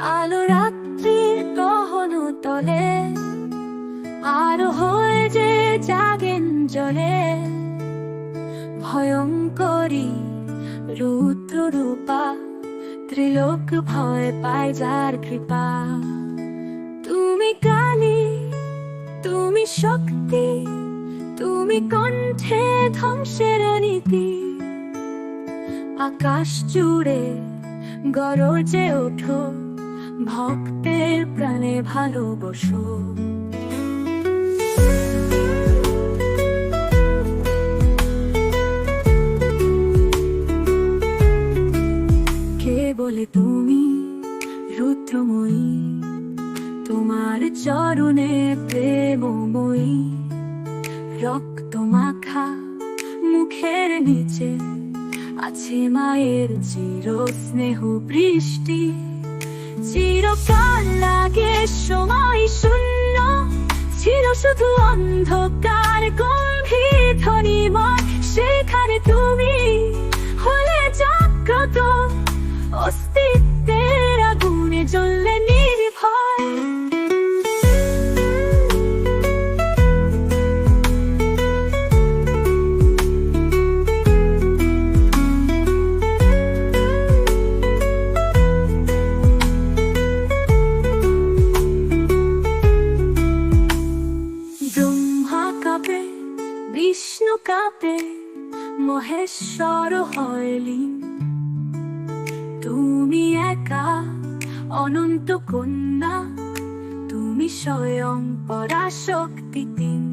আলো রাত্রির গহন তলে, আর হয়ে যে জাগেন জলে। ভয়ঙ্করী রুদ্র রূপা ত্রিলোক ভয় পায় যার কৃপা। তুমি কালী, তুমি শক্তি, তুমি কণ্ঠে ধ্বংসের নীতি আকাশ জুড়ে গরজে ওঠো ভক্তের প্রাণে ভালোবসো। কে বলে তুমি রুদ্রময়ী? তোমার চরণে প্রেমময়ী। রক্ত মাখা মুখের নিচে আছে মায়ের চির স্নেহ বৃষ্টি। চিরকাল লাগে সময় শূন্য। ছিল শুধু অন্ধকার গম্ভীর ধ্বনিময়। সেখানে তুমি বিষ্ণু কাঁপে মহেশ্বর হয়লি। তুমি একা অনন্ত কন্যা তুমি স্বয়ং পরাশক্তি তিন।